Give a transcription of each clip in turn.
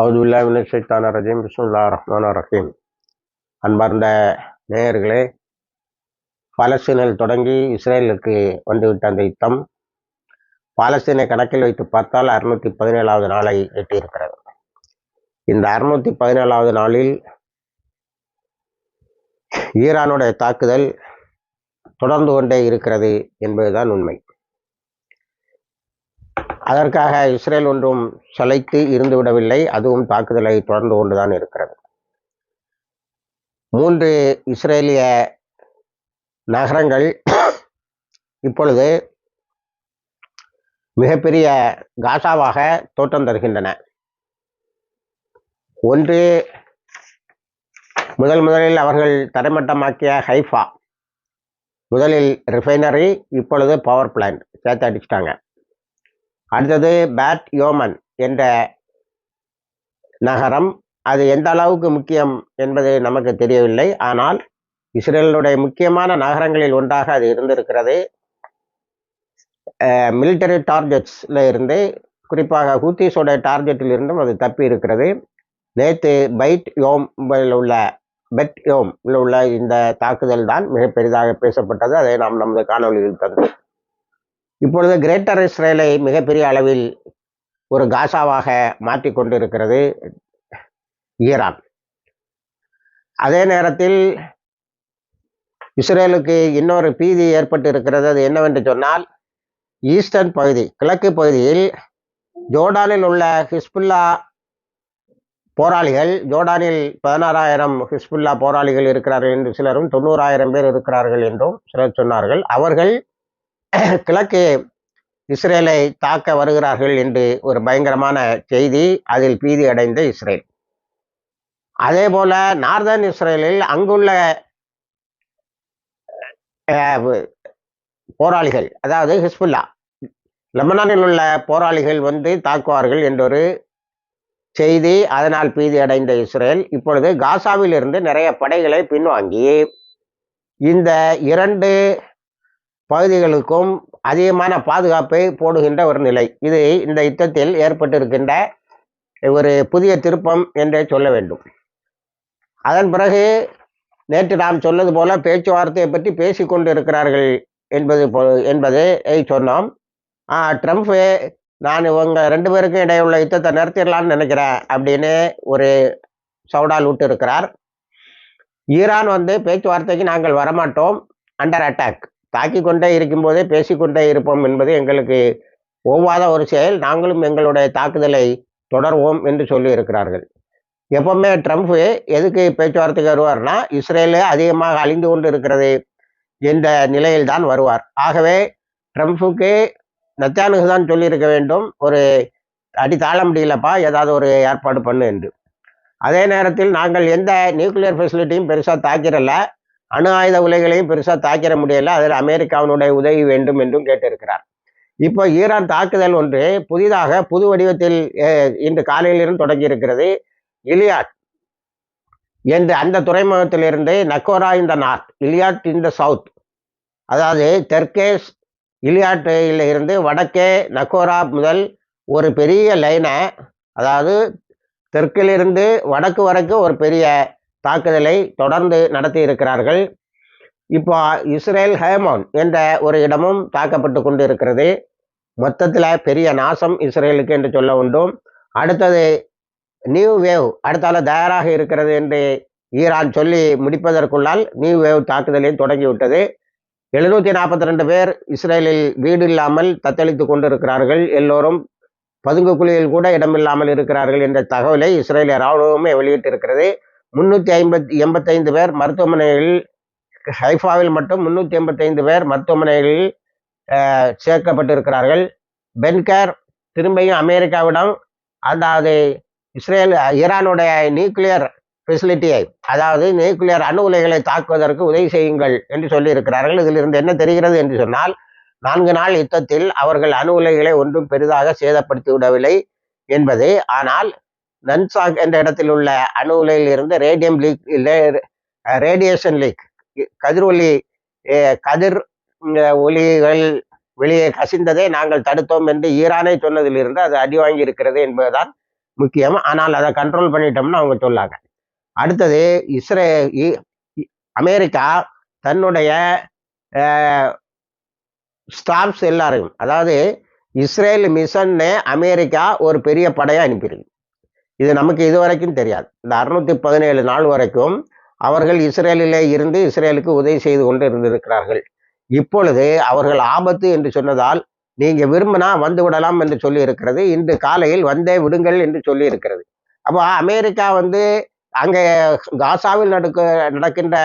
அவுதுல்லாமின் ஷைத்தான ரஜீம். பிஸ்முல்லா ரஹ்மான் ரஹீம். அன்பார்ந்த நேயர்களே பாலஸ்தீனில் தொடங்கி இஸ்ரேலுக்கு வந்துவிட்ட அந்த யுத்தம் பாலஸ்தீனை கணக்கில் வைத்து பார்த்தால் அறுநூத்தி பதினேழாவது நாளை எட்டியிருக்கிறது. இந்த அறுநூத்தி பதினேழாவது நாளில் ஈரானுடைய தாக்குதல் தொடர்ந்து கொண்டே இருக்கிறது என்பதுதான் உண்மை. அதற்காக இஸ்ரேல் ஒன்றும் சளைத்து இருந்துவிடவில்லை. அதுவும் தாக்குதலை தொடர்ந்து கொண்டுதான் இருக்கிறது. மூன்று இஸ்ரேலிய நகரங்கள் இப்பொழுது மிகப்பெரிய காசாவாக தோற்றம் தருகின்றன. ஒன்று முதல் முதலில் அவர்கள் தரைமட்டமாக்கிய ஹைஃபா. முதலில் ரிஃபைனரி இப்பொழுது பவர் பிளான்ட். சேர்த்து அடிச்சிட்டாங்க. அடுத்தது பேட் யோமன் என்ற நகரம். அது எந்த அளவுக்கு முக்கியம் என்பது நமக்கு தெரியவில்லை. ஆனால் இஸ்ரேலுடைய முக்கியமான நகரங்களில் ஒன்றாக அது இருந்திருக்கிறது. மிலிட்டரி டார்கெட்ஸில் இருந்து குறிப்பாக ஹூத்திஸோட டார்கெட்டில் இருந்தும் அது தப்பி இருக்கிறது. நேற்று பைட் யோம் உள்ள பெட் யோம் உள்ள இந்த தாக்குதல் தான் மிக பெரிதாக பேசப்பட்டது. அதை நாம் நமது காணொலியில் தந்தோம் இப்பொழுது கிரேட்டர் இஸ்ரேலை மிகப்பெரிய அளவில் ஒரு காசாவாக மாற்றி கொண்டிருக்கிறது ஈரான். அதே நேரத்தில் இஸ்ரேலுக்கு இன்னொரு பீதி ஏற்பட்டு இருக்கிறது அது என்னவென்று சொன்னால் ஈஸ்டர்ன் பகுதி கிழக்கு பகுதியில் ஜோர்டானில் உள்ள ஹிஸ்புல்லா போராளிகள் ஜோர்டானில் பதினாறாயிரம் ஹிஸ்புல்லா போராளிகள் இருக்கிறார்கள் என்று சிலரும் தொண்ணூறாயிரம் பேர் இருக்கிறார்கள் என்றும் சிலர் சொன்னார்கள். அவர்கள் கிழக்கு இஸ்ரேலை தாக்க வருகிறார்கள் என்று ஒரு பயங்கரமான செய்தி அதில் பீதி அடைந்த இஸ்ரேல். அதே போல நார்தன் இஸ்ரேலில் அங்குள்ள போராளிகள் அதாவது ஹிஸ்புல்லா லெபனானில் உள்ள போராளிகள் வந்து தாக்குவார்கள் என்றொரு செய்தி அதனால் பீதி அடைந்த இஸ்ரேல். இப்பொழுது காசாவில் இருந்து நிறைய படைகளை பின்வாங்கி இந்த இரண்டு பகுதிகளுக்கும் அதிகமான பாதுகாப்பை போடுகின்ற ஒரு நிலை. இது இந்த யுத்தத்தில் ஏற்பட்டிருக்கின்ற ஒரு புதிய திருப்பம் என்றே சொல்ல வேண்டும். அதன் பிறகு நேற்று நாம் சொன்னது போல பேச்சுவார்த்தையை பற்றி பேசிக்கொண்டு இருக்கிறார்கள் என்பது என்பதை சொன்னோம். ட்ரம்ப்பு நான் இவங்க ரெண்டு பேருக்கும் இடையுள்ள யுத்தத்தை நிறுத்திடலான்னு நினைக்கிறேன் அப்படின்னு ஒரு சவுடால் விட்டு இருக்கிறார் ஈரான் வந்து பேச்சுவார்த்தைக்கு நாங்கள் வரமாட்டோம். அண்டர் அட்டாக் தாக்கி கொண்டே இருக்கும்போதே பேசிக்கொண்டே இருப்போம் என்பது எங்களுக்கு ஒவ்வாத ஒரு செயல். நாங்களும் எங்களுடைய தாக்குதலை தொடர்வோம் என்று சொல்லி இருக்கிறார்கள் எப்பவுமே ட்ரம்ப் எதுக்கு பேச்சுவார்த்தைக்கு வருவார்னா இஸ்ரேலு அதிகமாக அழிந்து கொண்டு இருக்கிறது என்ற நிலையில்தான் வருவார். ஆகவே ட்ரம்ப்புக்கு நத்தியானுக்கு தான் சொல்லியிருக்க வேண்டும். ஒரு அடி தாழ முடியலப்பா ஏதாவது ஒரு ஏற்பாடு பண்ணு என்று. அதே நேரத்தில் நாங்கள் எந்த நியூக்ளியர் ஃபெசிலிட்டியும் பெருசாக தாக்கிறல அணு ஆயுத உலைகளையும் பெருசாக தாக்கிட முடியல. அதில் அமெரிக்காவினுடைய உதவி வேண்டும் என்றும் கேட்டிருக்கிறார். இப்போ ஈரான் தாக்குதல் ஒன்று புதிதாக புது வடிவத்தில் இன்று காலையிலிருந்து தொடங்கி இருக்கிறது இலியாட் என்று அந்த துறைமுகத்திலிருந்து நக்கோரா இந்த north Eilat in the south. அதாவது தெற்கே இலியாட்டில் இருந்து வடக்கே நக்கோரா முதல் ஒரு பெரிய லைனை அதாவது தெற்கிலிருந்து வடக்கு வரைக்கும் ஒரு பெரிய தாக்குதலை தொடர்ந்து நடத்தி இருக்கிறார்கள். இப்போ இஸ்ரேல் ஹேமான் என்ற ஒரு இடமும் தாக்கப்பட்டு கொண்டு இருக்கிறது மொத்தத்தில் பெரிய நாசம் இஸ்ரேலுக்கு என்று சொல்ல உண்டும். அடுத்தது நியூ வேவ் அடுத்தால தயாராக இருக்கிறது என்று ஈரான் சொல்லி முடிப்பதற்குள்ளால் நியூ வேவ் தாக்குதலையும் தொடங்கிவிட்டது. எழுநூத்தி நாற்பத்தி ரெண்டு பேர் இஸ்ரேலில் வீடு இல்லாமல் தத்தளித்து கொண்டிருக்கிறார்கள். எல்லோரும் பதுங்கு குழியில் கூட இடமில்லாமல் இருக்கிறார்கள் என்ற தகவலை இஸ்ரேலிய ராணுவமே வெளியிட்டிருக்கிறது. முன்னூற்றி ஐம்பத்தி எண்பத்தைந்து பேர் மருத்துவமனைகளில் ஹைஃபாவில் மட்டும் முன்னூற்றி எண்பத்தைந்து பேர் மருத்துவமனைகளில் சேர்க்கப்பட்டிருக்கிறார்கள். பென்கேர் திரும்பியும் அமெரிக்காவிடம் அதாவது இஸ்ரேல் ஈரானுடைய நியூக்ளியர் ஃபெசிலிட்டியை அதாவது நியூக்ளியர் அணு உலைகளை தாக்குவதற்கு உதவி செய்யுங்கள் என்று சொல்லியிருக்கிறார்கள். இதிலிருந்து என்ன தெரிகிறது என்று சொன்னால் நான்கு நாள் யுத்தத்தில் அவர்கள் அணு உலைகளை ஒன்றும் பெரிதாக சேதப்படுத்தி விடவில்லை என்பது. ஆனால் நன்சாக் என்ற இடத்தில் உள்ள அணு உலையில் இருந்து ரேடியம் லீக் ரேடியேஷன் லீக் கதிரொலி கதிர் ஒலிகள் வெளியே கசிந்ததை நாங்கள் தடுத்தோம் என்று ஈரானை சொன்னதிலிருந்து அது அடி வாங்கி இருக்கிறது என்பதுதான் முக்கியம். ஆனால் அதை கண்ட்ரோல் பண்ணிட்டோம்னு அவங்க சொல்லாங்க. அடுத்தது இஸ்ரே இ- இ- அமெரிக்கா தன்னுடைய ஸ்டாஃப்ஸ் எல்லாரையும் அதாவது இஸ்ரேல் மிஷன்னு அமெரிக்கா ஒரு பெரிய படையை அனுப்பியிருக்கு. இது நமக்கு இது வரைக்கும் தெரியாது. இந்த அறுநூத்தி பதினேழு நாள் வரைக்கும் அவர்கள் இஸ்ரேலிலே இருந்து இஸ்ரேலுக்கு உதவி செய்து கொண்டு இருந்திருக்கிறார்கள். இப்பொழுது அவர்கள் ஆபத்து என்று சொன்னதால் நீங்க விரும்பினா வந்து விடலாம் என்று சொல்லி இருக்கிறது. இன்று காலையில் வந்தே விடுங்கள் என்று சொல்லி இருக்கிறது. அப்போ அமெரிக்கா வந்து அங்கே காசாவில் நடக்க நடக்கின்ற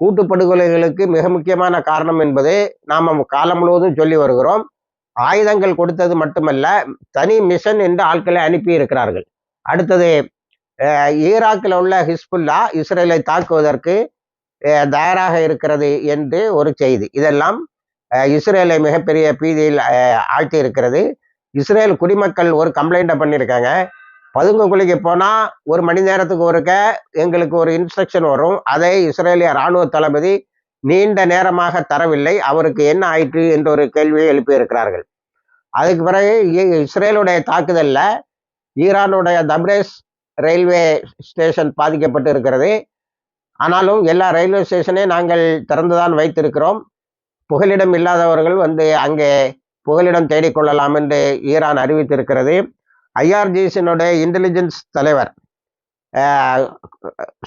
கூட்டுப்படுகொலைகளுக்கு மிக முக்கியமான காரணம் என்பது நாம் காலம் முழுவதும் சொல்லி வருகிறோம். ஆயுதங்கள் கொடுத்தது மட்டுமல்ல தனி மிஷன் என்று ஆட்களை அனுப்பி இருக்கிறார்கள். அடுத்தது ஈராக்கில் உள்ள ஹிஸ்புல்லா இஸ்ரேலை தாக்குவதற்கு தயாராக இருக்கிறது என்று ஒரு செய்தி. இதெல்லாம் இஸ்ரேலை மிகப்பெரிய பீதியில் ஆழ்த்தி இருக்கிறது இஸ்ரேல் குடிமக்கள் ஒரு கம்ப்ளைண்ட்டை பண்ணியிருக்காங்க. பதுங்கு குழிக்கு போனால் ஒரு மணி நேரத்துக்கு ஒருக்க எங்களுக்கு ஒரு இன்ஸ்ட்ரக்ஷன் வரும். அதை இஸ்ரேலிய இராணுவ தளபதி நீண்ட நேரமாக தரவில்லை. அவருக்கு என்ன ஆயிற்று என்ற ஒரு கேள்வியை எழுப்பியிருக்கிறார்கள். அதுக்கு பிறகு இ- இஸ்ரேலுடைய தாக்குதலில் ஈரானுடைய தப்ரேஸ் ரயில்வே ஸ்டேஷன் பாதிக்கப்பட்டு இருக்கிறது ஆனாலும் எல்லா ரயில்வே ஸ்டேஷனையும் நாங்கள் திறந்துதான் வைத்திருக்கிறோம். புகலிடம் இல்லாதவர்கள் வந்து அங்கே புகலிடம் தேடிக்கொள்ளலாம் என்று ஈரான் அறிவித்திருக்கிறது. ஐஆர்ஜிசினுடைய இன்டெலிஜென்ஸ் தலைவர் அஹ்,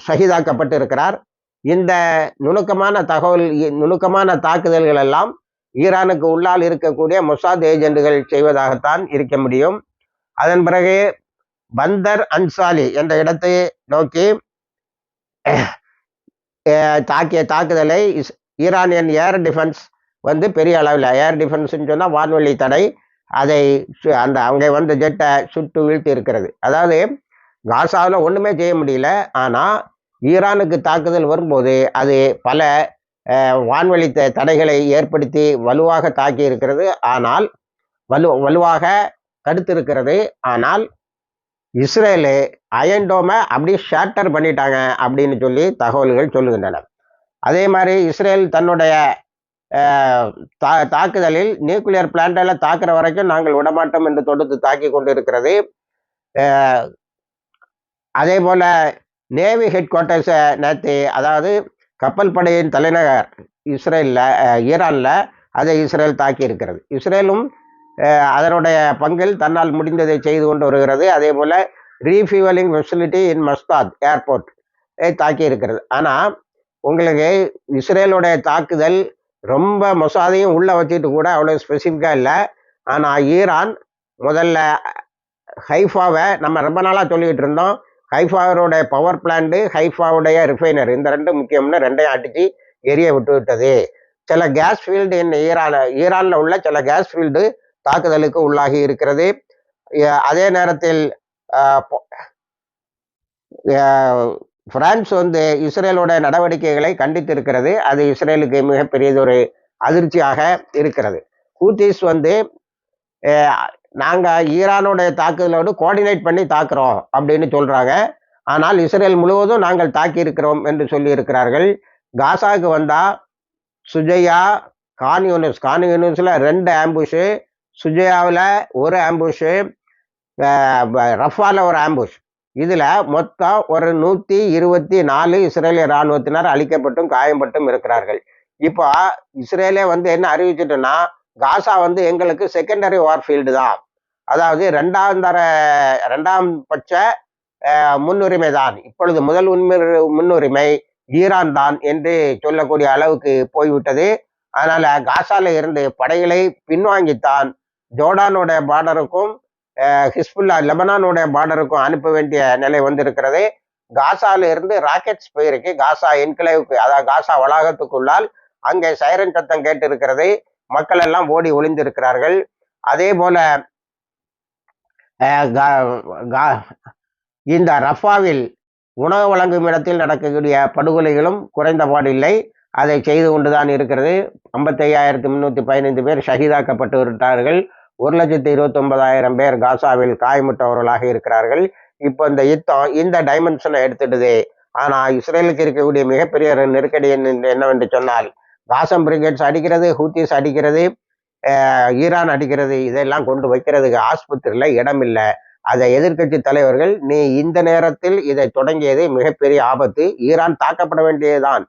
ஷஹீதாக்கப்பட்டு இருக்கிறார் இந்த நுணுக்கமான தகவல் இ- நுணுக்கமான தாக்குதல்கள் எல்லாம் ஈரானுக்கு உள்ளால் இருக்கக்கூடிய மொசாத் ஏஜெண்டுகள் செய்வதாகத்தான் இருக்க முடியும். அதன் பிறகு பந்தர் அன்சாலி என்ற இடத்தை நோக்கி தாக்கிய தாக்குதலை ஈரானியன் ஏர் டிஃபென்ஸ் வந்து பெரிய அளவில் ஏர் டிஃபென்ஸ்னு சொன்னால் வான்வெளி தடை அதை சு- அந்த அங்கே வந்து ஜெட்டை சுட்டு வீழ்த்தி இருக்கிறது. அதாவது காசாவில் ஒன்றுமே செய்ய முடியல. ஆனால் ஈரானுக்கு தாக்குதல் வரும்போது அது பல வான்வெளி த- தடைகளை ஏற்படுத்தி வலுவாக தாக்கி இருக்கிறது. ஆனால் வலு வலுவாக தடுத்திருக்கிறது. ஆனால் இஸ்ரேலு அயன்டோமை அப்படியே ஷேட்டர் பண்ணிட்டாங்க அப்படின்னு சொல்லி தகவல்கள் சொல்லுகின்றன. அதே மாதிரி இஸ்ரேல் தன்னுடைய தா தாக்குதலில் நியூக்ளியர் பிளான்ட்டில் தாக்குற வரைக்கும் நாங்கள் விடமாட்டோம் என்று தொடுத்து தாக்கி கொண்டு இருக்கிறது அதே போல் நேவி ஹெட் குவார்ட்டர்ஸை நேற்று அதாவது கப்பல் படையின் தலைநகர் இஸ்ரேலில் ஈரானில் அதை இஸ்ரேல் தாக்கி இருக்கிறது இஸ்ரேலும் அதனுடைய பங்கில் தன்னால் முடிந்ததை செய்து கொண்டு வருகிறது. அதே போல் ரீஃபியூவலிங் ஃபெசிலிட்டி இன் மஸ்தாத் ஏர்போர்ட் தாக்கி இருக்கிறது. ஆனால் உங்களுக்கு இஸ்ரேலுடைய தாக்குதல் ரொம்ப மொசாதையும் உள்ளே வச்சுட்டு கூட அவ்வளோ ஸ்பெசிஃபிக்காக இல்லை. ஆனால் ஈரான் முதல்ல ஹைஃபாவை நம்ம ரொம்ப நாளாக சொல்லிக்கிட்டு இருந்தோம். ஹைஃபாவோடைய பவர் பிளான்ட்டு ஹைஃபாவுடைய ரிஃபைனர் இந்த ரெண்டு முக்கியம்னு ரெண்டையும் அடித்து எரிய விட்டு விட்டது. சில கேஸ் ஃபீல்டு இன் ஈரான் ஈரானில் உள்ள சில கேஸ் ஃபீல்டு தாக்குதலுக்கு உள்ளாகி இருக்கிறது. அதே நேரத்தில் பிரான்ஸ் வந்து இஸ்ரேலோட நடவடிக்கைகளை கண்டித்திருக்கிறது. அது இஸ்ரேலுக்கு மிகப்பெரியதொரு அதிர்ச்சியாக இருக்கிறது. ஹூத்திஸ் வந்து நாங்கள் ஈரானுடைய தாக்குதலோடு கோஆர்டினேட் பண்ணி தாக்குறோம் அப்படின்னு சொல்கிறாங்க ஆனால் இஸ்ரேல் முழுவதும் நாங்கள் தாக்கி இருக்கிறோம் என்று சொல்லி இருக்கிறார்கள் காசாவுக்கு வந்தால் சுஜையா கான் யூனிஸ் கான் யூனிஸில் ரெண்டு ஆம்புஷு சுஜயாவில் ஒரு ஆம்புஷு ரஃபால ஒரு ஆம்புஷ் இதுல மொத்தம் ஒரு நூற்றி இருபத்தி நாலு இஸ்ரேலிய இராணுவத்தினர் அழிக்கப்பட்டும் காயம்பட்டும் இருக்கிறார்கள். இப்போ இஸ்ரேலே வந்து என்ன அறிவிச்சிட்டுன்னா காசா வந்து எங்களுக்கு செகண்டரி வார்ஃபீல்டு தான். அதாவது ரெண்டாம் தர ரெண்டாம் பட்ச அஹ், முன்னுரிமை தான். இப்பொழுது முதல் உண்மை முன்னுரிமை ஈரான் தான் என்று சொல்லக்கூடிய அளவுக்கு போய்விட்டது. அதனால காசால இருந்து படைகளை பின்வாங்கித்தான் ஜோர்டானுடைய பார்டருக்கும் ஹிஸ்புல்லா லெபனானுடைய பார்டருக்கும் அனுப்ப வேண்டிய நிலை வந்திருக்கிறது. காசால இருந்து ராக்கெட்ஸ் போயிருக்கு. காசா என்கிளேவுக்கு அதாவது காசா வளாகத்துக்குள்ளால் அங்கே சைரன் சத்தம் கேட்டு இருக்கிறது மக்கள் எல்லாம் ஓடி ஒளிந்திருக்கிறார்கள். அதே போல கா- கா- இந்த ரஃபாவில் உணவு வழங்கும் இடத்தில் நடக்கக்கூடிய படுகொலைகளும் குறைந்தபாடில்லை அதை செய்து கொண்டுதான் இருக்கிறது. ஐம்பத்தையாயிரத்தி முன்னூத்தி பதினைந்து பேர் ஷஹீதாக்கப்பட்டு விட்டார்கள். ஒரு லட்சத்தி இருபத்தி ஒன்பதாயிரம் பேர் காசாவில் காயமுற்றவர்களாக இருக்கிறார்கள். இப்போ இந்த யுத்தம் இந்த டைமென்ஷனை எடுத்துடுது ஆனால் இஸ்ரேலுக்கு இருக்கக்கூடிய மிகப்பெரிய நெருக்கடி என்னவென்று சொன்னால் காசம் பிரிகேட்ஸ் அடிக்கிறது ஹூத்திஸ் அடிக்கிறது ஈரான் அடிக்கிறது இதெல்லாம் கொண்டு வைக்கிறதுக்கு ஆஸ்பத்திரியில் இடம் இல்லை அதை எதிர்க்கட்சி தலைவர்கள் நீ இந்த நேரத்தில் இதை தொடங்கியது மிகப்பெரிய ஆபத்து. ஈரான் தாக்கப்பட வேண்டியதுதான்.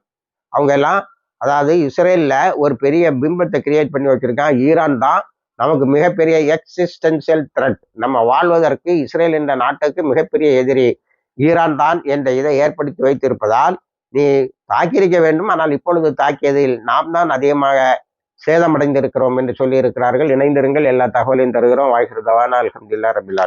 அவங்க எல்லாம் அதாவது இஸ்ரேலில் ஒரு பெரிய பிம்பத்தை கிரியேட் பண்ணி வச்சிருக்கான் ஈரான் தான் நமக்கு மிகப்பெரிய எக்ஸிஸ்டன்சியல் த்ரெட் நம்ம வாழ்வதற்கு இஸ்ரேல் என்ற நாட்டுக்கு மிகப்பெரிய எதிரி ஈரான் தான் என்ற இதை ஏற்படுத்தி வைத்திருப்பதால் நீ தாக்கியிருக்க வேண்டும். ஆனால் இப்பொழுது தாக்கியதில் நாம் தான் அதிகமாக சேதமடைந்திருக்கிறோம் என்று சொல்லியிருக்கிறார்கள். இணைந்திருங்கள். எல்லா தகவலையும் தருகிறோம். வாய்ஸ் தவானா அலமதுல்லா ரபில்